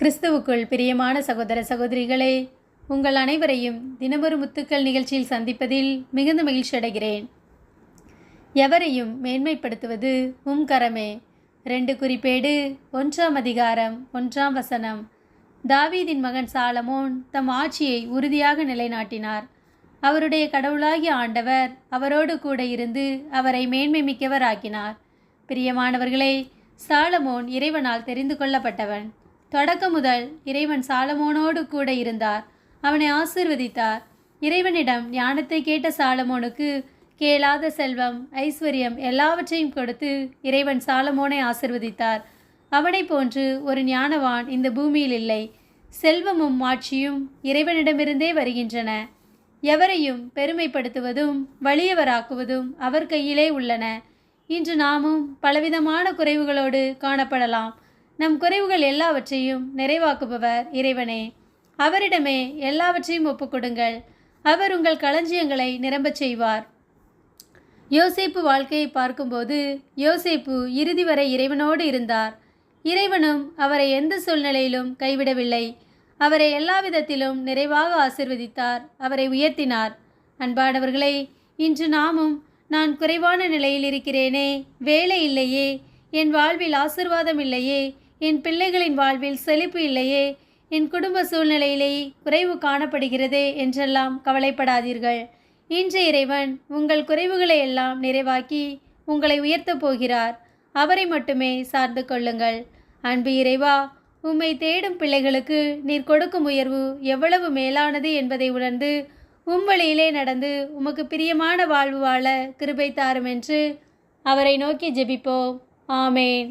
கிறிஸ்துவுக்குள் பிரியமான சகோதர சகோதரிகளே உங்கள் அனைவரையும் தினமொரு முத்துக்கள் நிகழ்ச்சியில் சந்திப்பதில் மிகுந்த மகிழ்ச்சி அடைகிறேன். எவரையும் மேன்மைப்படுத்துவது உம் கரமே. ரெண்டு குறிப்பேடு ஒன்றாம் அதிகாரம் ஒன்றாம் வசனம். தாவீதின் மகன் சாலமோன் தம் ஆட்சியை உறுதியாக நிலைநாட்டினார். அவருடைய கடவுளாகிய ஆண்டவர் அவரோடு கூட இருந்து அவரை மேன்மை மிக்கவர் ஆக்கினார் பிரியமானவர்களே சாலமோன் இறைவனால் தெரிந்து கொள்ளப்பட்டவன். தொடக்கம் முதல் இறைவன் சாலமோனோடு கூட இருந்தார். அவனை ஆசிர்வதித்தார். இறைவனிடம் ஞானத்தை கேட்ட சாலமோனுக்கு கேளாத செல்வம் ஐஸ்வர்யம் எல்லாவற்றையும் கொடுத்து இறைவன் சாலமோனை ஆசிர்வதித்தார். அவனைப் போன்று ஒரு ஞானவான் இந்த பூமியில் இல்லை. செல்வமும் மாட்சியும் இறைவனிடமிருந்தே வருகின்றன. எவரையும் பெருமைப்படுத்துவதும் வலியவராக்குவதும் அவர் கையிலே உள்ளன. இன்று நாமும் பலவிதமான குறைவுகளோடு காணப்படலாம். நம் குறைவுகள் எல்லாவற்றையும் நிறைவாக்குபவர் இறைவனே. அவரிடமே எல்லாவற்றையும் ஒப்புக்கொடுங்கள். அவர் உங்கள் களஞ்சியங்களை நிரம்பச் செய்வார். யோசேப்பு வாழ்க்கையை பார்க்கும்போது யோசேப்பு இறுதி வரை இறைவனோடு இருந்தார். இறைவனும் அவரை எந்த சூழ்நிலையிலும் கைவிடவில்லை. அவரை எல்லா விதத்திலும் நிறைவாக ஆசிர்வதித்தார். அவரை உயர்த்தினார். அன்பானவர்களே இன்று நாமும் நான் குறைவான நிலையில் இருக்கிறேனே. வேலை இல்லையே. என் வாழ்வில் ஆசிர்வாதம் இல்லையே. என் பிள்ளைகளின் வாழ்வில் செழிப்பு இல்லையே என் குடும்ப சூழ்நிலையிலே குறைவு காணப்படுகிறதே என்றெல்லாம் கவலைப்படாதீர்கள். இன்று இறைவன் உங்கள் குறைவுகளை எல்லாம் நிறைவாக்கி உங்களை உயர்த்தப் போகிறார். அவரை மட்டுமே சார்ந்து கொள்ளுங்கள். அன்பு இறைவா உம்மை தேடும் பிள்ளைகளுக்கு நீர் கொடுக்கும் உயர்வு எவ்வளவு மேலானது என்பதை உணர்ந்து உம் வழியிலே நடந்து உமக்கு பிரியமான வாழ்வு வாழ கிருபை தாரும் என்று அவரை நோக்கி ஜெபிப்போம். ஆமேன்.